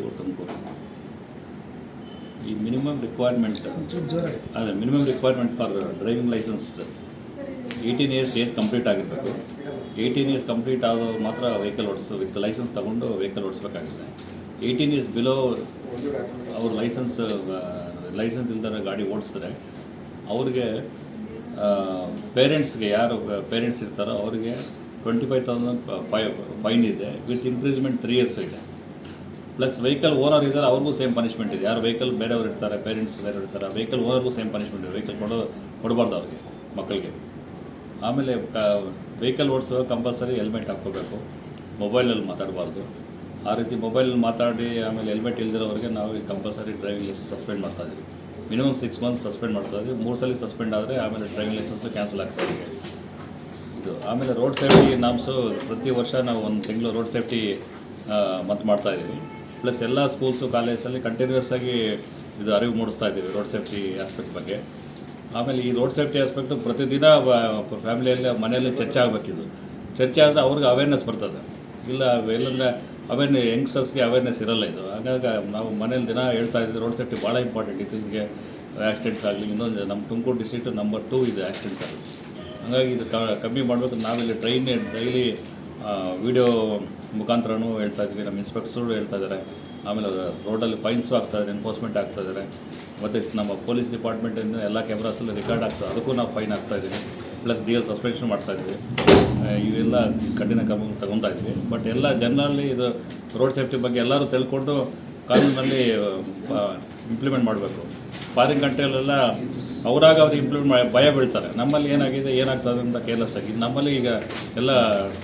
ಒ ತುಮಕೂರು ಈ minimum requirement ಅದೇ. Minimum requirement for driving licence eighteen years age complete ಆಗಿರಬೇಕು. Eighteen years complete ಆದವ್ರು ಮಾತ್ರ ವೆಹಿಕಲ್ ಓಡಿಸೋ ವಿತ್ ಲೈಸೆನ್ಸ್ ತೊಗೊಂಡು ವೆಹಿಕಲ್ ಓಡಿಸ್ಬೇಕಾಗಿದೆ ಏಯ್ಟೀನ್ ಇಯರ್ಸ್ ಬಿಲೋ ಅವ್ರ ಲೈಸೆನ್ಸ್ ಲೈಸೆನ್ಸ್ ಇಲ್ದರೆ ಗಾಡಿ ಓಡಿಸಿದ್ರೆ ಅವ್ರಿಗೆ ಪೇರೆಂಟ್ಸ್ಗೆ ಯಾರು ಪೇರೆಂಟ್ಸ್ ಇರ್ತಾರೋ ಅವರಿಗೆ ಟ್ವೆಂಟಿ ಫೈವ್ ತೌಸಂಡ್ ಫೈನ್ ಇದೆ. ವಿತ್ ಇಂಪ್ರೂಸ್ಮೆಂಟ್ ತ್ರೀ ಇಯರ್ಸ್ ಇದೆ. ಪ್ಲಸ್ ವೆಹಿಕಲ್ ಓನರ್ ಇದ್ದಾರೆ, ಅವ್ರಿಗೂ ಸೇಮ್ ಪನಿಷ್ಮೆಂಟ್ ಇದೆ. ಯಾರು ವೆಹಿಕಲ್ ಬೇರೆಯವ್ರು ಇರ್ತಾರೆ ಪೇರೆಂಟ್ಸ್ ಬೇರೆ ಇರ್ತಾರೆ ವೆಹಿಕಲ್ ಓನರ್ಗೂ ಸೇಮ್ ಪನಿಷ್ಮೆಂಟ್ ಇದೆ. ವೆಹಿಕಲ್ ಕೊಡೋ ಕೊಡಬಾರ್ದು ಅವ್ರಿಗೆ, ಮಕ್ಕಳಿಗೆ. ಆಮೇಲೆ ಕ ವೆಹಿಕಲ್ ಓಡಿಸೋ ಕಂಪಲ್ಸರಿ ಹೆಲ್ಮೆಟ್ ಹಾಕ್ಕೋಬೇಕು. ಮೊಬೈಲಲ್ಲಿ ಮಾತಾಡಬಾರ್ದು. ಆ ರೀತಿ ಮೊಬೈಲಲ್ಲಿ ಮಾತಾಡಿ ಆಮೇಲೆ ಹೆಲ್ಮೆಟ್ ಇಲ್ದಿರೋರಿಗೆ ನಾವು ಕಂಪಲ್ಸರಿ ಡ್ರೈವಿಂಗ್ ಲೈಸೆನ್ಸ್ ಸಸ್ಪೆಂಡ್ ಮಾಡ್ತಾ ಇದ್ದೀವಿ ಮಿನಿಮಮ್ ಸಿಕ್ಸ್ ಮಂತ್ಸ್ ಸಸ್ಪೆಂಡ್ ಮಾಡ್ತಾ ಇದ್ದೀವಿ ಮೂರು ಸಲ ಸಸ್ಪೆಂಡ್ ಆದರೆ ಆಮೇಲೆ ಡ್ರೈವಿಂಗ್ ಲೈಸೆನ್ಸು ಕ್ಯಾನ್ಸಲ್ ಆಗ್ತಾ ಇದೆ. ಇದು ಆಮೇಲೆ ರೋಡ್ ಸೇಫ್ಟಿ ನಾಮ್ಸು ಪ್ರತಿ ವರ್ಷ ನಾವು ಒಂದು ತಿಂಗಳು ರೋಡ್ ಸೇಫ್ಟಿ ಮತ್ತು ಮಾಡ್ತಾ ಇದ್ದೀವಿ ಪ್ಲಸ್ ಎಲ್ಲ ಸ್ಕೂಲ್ಸು ಕಾಲೇಜಲ್ಲಿ ಕಂಟಿನ್ಯೂಸ್ ಆಗಿ ಇದು ಅರಿವು ಮೂಡಿಸ್ತಾ ಇದ್ದೀವಿ ರೋಡ್ ಸೇಫ್ಟಿ ಆಸ್ಪೆಕ್ಟ್ ಬಗ್ಗೆ. ಆಮೇಲೆ ಈ ರೋಡ್ ಸೇಫ್ಟಿ ಆಸ್ಪೆಕ್ಟು ಪ್ರತಿದಿನ ಫ್ಯಾಮಿಲಿಯಲ್ಲಿ ಮನೆಯಲ್ಲಿ ಚರ್ಚೆ ಆಗಬೇಕಿದು ಚರ್ಚೆ ಆದರೆ ಅವ್ರಿಗೆ ಅವೇರ್ನೆಸ್ ಬರ್ತದೆ. ಇಲ್ಲ, ಇಲ್ಲಂದರೆ ಅವೇರ್ನೆ ಯಂಗ್ಸ್ಟರ್ಸ್ಗೆ ಅವೇರ್ನೆಸ್ ಇರಲ್ಲ ಇದು. ಹಾಗಾಗಿ ನಾವು ಮನೇಲಿ ದಿನ ಹೇಳ್ತಾ ಇದ್ದೀವಿ ರೋಡ್ ಸೇಫ್ಟಿ ಭಾಳ ಇಂಪಾರ್ಟೆಂಟ್ ಇತ್ತೀಚೆಗೆ ಆಕ್ಸಿಡೆಂಟ್ಸ್ ಆಗಲಿ, ಇನ್ನೊಂದು ನಮ್ಮ ತುಮಕೂರು ಡಿಸ್ಟ್ರಿಕ್ಟ್ ನಂಬರ್ ಟೂ ಇದೆ ಆಕ್ಸಿಡೆಂಟ್ಸ್ ಆಗಲಿ ಹಾಗಾಗಿ ಇದು ಕಮ್ಮಿ ಮಾಡಬೇಕು. ನಾವಿಲ್ಲಿ ಟ್ರೈನ್ ಡೈಲಿ ವಿಡಿಯೋ ಮುಖಾಂತರನೂ ಹೇಳ್ತಾ ಇದ್ವಿ, ನಮ್ಮ ಇನ್ಸ್ಪೆಕ್ಟರ್ಸು ಹೇಳ್ತಾ ಇದ್ದಾರೆ ಆಮೇಲೆ ರೋಡಲ್ಲಿ ಫೈನ್ಸು ಆಗ್ತಾ ಇದ್ದಾರೆ ಎನ್ಫೋರ್ಸ್ಮೆಂಟ್ ಆಗ್ತಾ ಇದ್ದಾರೆ ಮತ್ತು ನಮ್ಮ ಪೊಲೀಸ್ ಡಿಪಾರ್ಟ್ಮೆಂಟಿಂದ ಎಲ್ಲ ಕ್ಯಾಮ್ರಾಸಲ್ಲಿ ರೆಕಾರ್ಡ್ ಆಗ್ತದೆ ಅದಕ್ಕೂ ನಾವು ಫೈನ್ ಆಗ್ತಾ ಇದ್ದೀವಿ. ಪ್ಲಸ್ ಡಿ ಎಲ್ ಸಸ್ಪೆನ್ಷನ್ ಮಾಡ್ತಾ ಇದ್ದೀವಿ. ಇವೆಲ್ಲ ಕಠಿಣ ಕ್ರಮ ತಗೊತಾ ಇದ್ದೀವಿ. ಬಟ್ ಎಲ್ಲ ಜನರಲ್ಲಿ ಇದು ರೋಡ್ ಸೇಫ್ಟಿ ಬಗ್ಗೆ ಎಲ್ಲರೂ ತಿಳ್ಕೊಂಡು ಕಾನೂನಲ್ಲಿ ಇಂಪ್ಲಿಮೆಂಟ್ ಮಾಡಬೇಕು. ಫಾರಿನ್ ಕಂಟ್ರಿಯಲ್ಲೆಲ್ಲ ಅವರಾಗ ಅವ್ರು ಇಂಪ್ಲಿಮೆಂಟ್ ಮಾಡಿ ಭಯ ಬೀಳ್ತಾರೆ. ನಮ್ಮಲ್ಲಿ ಏನಾಗಿದೆ ಏನಾಗ್ತದೆ ಅಂತ ಕೇರ್ಲೆಸ್ ಆಗಿ ನಮ್ಮಲ್ಲಿ ಈಗ ಎಲ್ಲ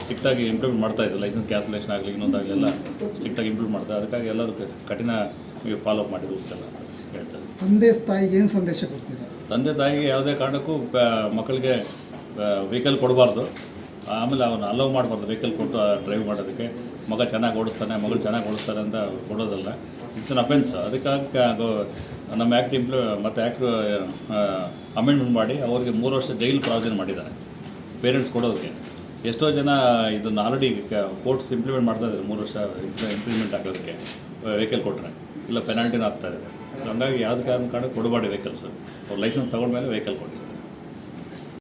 ಸ್ಟ್ರಿಕ್ಟಾಗಿ ಇಂಪ್ಲಿಮೆಂಟ್ ಮಾಡ್ತಾ ಇದ್ದಾರೆ ಲೈಸೆನ್ಸ್ ಕ್ಯಾನ್ಸಲೇಷನ್ ಆಗಲಿ ಇನ್ನೊಂದಾಗಲಿ ಎಲ್ಲ ಸ್ಟ್ರಿಕ್ಟಾಗಿ ಇಂಪ್ಲಿಮೆಂಟ್ ಮಾಡ್ತಾರೆ ಅದಕ್ಕಾಗಿ ಎಲ್ಲರೂ ಕಠಿಣ ಫಾಲೋ ಅಪ್ ಮಾಡಿದ್ರು ಹೇಳ್ತಾರೆ. ತಂದೆ ತಾಯಿಗೆ ಏನು ಸಂದೇಶ ಕೊಡ್ತೀರಾ? ತಂದೆ ತಾಯಿಗೆ ಯಾವುದೇ ಕಾರಣಕ್ಕೂ ಮಕ್ಕಳಿಗೆ ವೆಹಿಕಲ್ ಕೊಡಬಾರ್ದು. ಆಮೇಲೆ ಅವನು ಅಲೋವ್ ಮಾಡಬಾರ್ದು ವೆಹಿಕಲ್ ಕೊಟ್ಟು ಡ್ರೈವ್ ಮಾಡೋದಕ್ಕೆ. ಮಗ ಚೆನ್ನಾಗಿ ಓಡಿಸ್ತಾನೆ, ಮಗಳು ಚೆನ್ನಾಗಿ ಓಡಿಸ್ತಾರೆ ಅಂತ ಕೊಡೋದಲ್ಲ. ಇಟ್ಸ್ ಅನ್ ಅಫೆನ್ಸ್ ಅದಕ್ಕಾಗಿ ನಮ್ಮ ಆ್ಯಕ್ಟ್ ಇಂಪ್ಲೂ ಮತ್ತು ಆ್ಯಕ್ಟ್ ಅಮೆಂಡ್ಮೆಂಟ್ ಮಾಡಿ, ಅವರಿಗೆ ಮೂರು ವರ್ಷ ಜೈಲು ಪ್ರಾವಿಷನ್ ಮಾಡಿದ್ದಾರೆ ಪೇರೆಂಟ್ಸ್ ಕೊಡೋದಕ್ಕೆ. ಎಷ್ಟೋ ಜನ ಇದನ್ನು ಆಲ್ರೆಡಿ ಕೋರ್ಟ್ಸ್ ಇಂಪ್ಲಿಮೆಂಟ್ ಮಾಡ್ತಾ ಇದ್ದಾರೆ, ಮೂರು ವರ್ಷ ಇಂಪ್ಲಿಮೆಂಟ್ ಆಗೋದಕ್ಕೆ ವೆಹಿಕಲ್ ಕೊಟ್ಟರೆ ಇಲ್ಲ ಪೆನಾಲ್ಟಿನ ಆಗ್ತಾ ಇದೆ ಸೊ ಹಂಗಾಗಿ ಯಾವ್ದು ಕಾರಣ, ಕೊಡಬಾರ್ದು ವೆಹಿಕಲ್ಸ್ ಅವ್ರು ಲೈಸೆನ್ಸ್ ತೊಗೊಂಡ್ಮೇಲೆ ವೆಹಿಕಲ್ ಕೊಡಿ